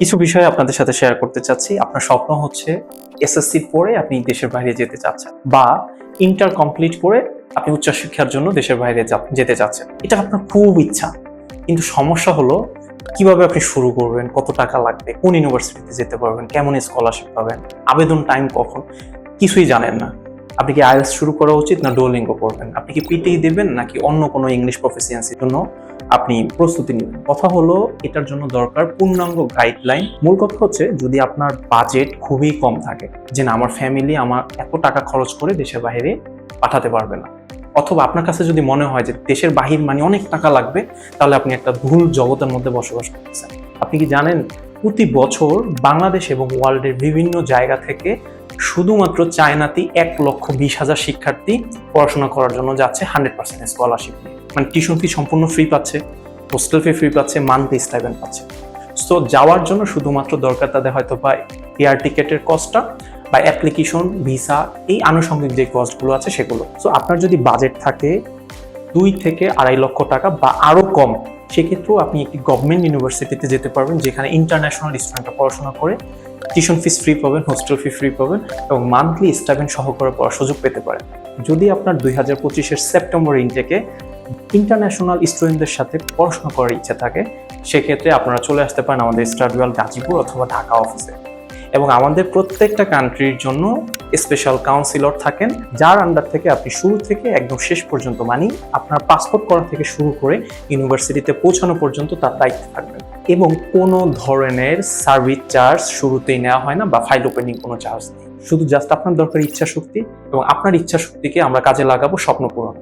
কিছু বিষয় আপনাদের সাথে শেয়ার করতে চাচ্ছি। আপনার স্বপ্ন হচ্ছে এসএসসি পড়ে আপনি দেশের বাইরে যেতে চাচ্ছেন বা ইন্টার কমপ্লিট করে আপনি উচ্চশিক্ষার জন্য দেশের বাইরে যেতে চাচ্ছেন। এটা আপনার খুব ইচ্ছা। কিন্তু সমস্যা হলো কীভাবে আপনি শুরু করবেন, কত টাকা লাগবে, কোন ইউনিভার্সিটিতে যেতে পারবেন, কেমন স্কলারশিপ পাবেন, আবেদন টাইম কখন, কিছুই জানেন না। আপনি কি আইএলস শুরু করা উচিত না ডোলিঙ্গো করবেন আপনি কি পিটিই দেবেন নাকি অন্য কোনো ইংলিশ প্রফেসিয়েন্সির জন্য আপনি প্রস্তুতি নেবেন কথা হলো, এটার জন্য দরকার পূর্ণাঙ্গ গাইডলাইন মূল কথা হচ্ছে, যদি আপনার বাজেট খুবই কম থাকে, যে না, আমার ফ্যামিলি আমার এত টাকা খরচ করে দেশের বাইরে পাঠাতে পারবে না। অথবা আপনার কাছে যদি মনে হয় যে দেশের বাহির মানে অনেক টাকা লাগবে, তাহলে আপনি একটা ভুল জগতের মধ্যে বসবাস করতেছেন। আপনি কি জানেন, প্রতি বছর বাংলাদেশ এবং ওয়ার্ল্ডের বিভিন্ন জায়গা থেকে শুধুমাত্র চায়নাতেই এক লক্ষ বিশ হাজার শিক্ষার্থী পড়াশোনা করার জন্য যাচ্ছে হান্ড্রেড পার্সেন্ট স্কলারশিপ নিয়ে। মানে টিউশন ফি সম্পূর্ণ ফ্রি পাচ্ছে হোস্টেল ফি ফ্রি পাচ্ছে মান্থলি স্টাইপেন্ড পাচ্ছে। সো যাওয়ার জন্য শুধুমাত্র দরকার তাদের হয়তো বা এয়ার টিকেটের কস্টটা বা অ্যাপ্লিকেশন ভিসা এই আনুষঙ্গিক যে কস্টগুলো আছে সেগুলো। সো আপনার যদি বাজেট থাকে দুই থেকে আড়াই লক্ষ টাকা বা আরও কম, সেক্ষেত্রেও আপনি একটি গভর্নমেন্ট ইউনিভার্সিটিতে যেতে পারবেন, যেখানে ইন্টারন্যাশনাল স্টুডেন্টরা পড়াশোনা করে টিউশন ফিস ফ্রি পাবেন হোস্টেল ফি ফ্রি পাবেন এবং মান্থলি স্টাইপেন্ড সহকারে পড়ার সুযোগ পেতে পারেন। যদি আপনার দুই হাজার পঁচিশের সেপ্টেম্বর ইনটেকে ইন্টারন্যাশনাল স্টুডেন্টদের সাথে পড়াশোনা করার ইচ্ছা থাকে, সেক্ষেত্রে আপনারা চলে আসতে পারেন আমাদের স্টাডিওয়াল গাজীপুর অথবা ঢাকা অফিসে এবং আমাদের প্রত্যেকটা কান্ট্রির জন্য স্পেশাল কাউন্সিলর থাকেন, যার আন্ডার থেকে আপনি শুরু থেকে একদম শেষ পর্যন্ত, মানি আপনার পাসপোর্ট করা থেকে শুরু করে ইউনিভার্সিটিতে পৌঁছানো পর্যন্ত তার দায়িত্বে থাকবেন এবং কোনো ধরনের সার্ভিস চার্জ শুরুতেই নেওয়া হয় না বা ফাইল ওপেনিং কোনো চার্জ নেই। শুধু জাস্ট আপনার দরকার ইচ্ছা শক্তি এবং আপনার ইচ্ছা শক্তিকে আমরা কাজে লাগাবো, স্বপ্ন পূরণ।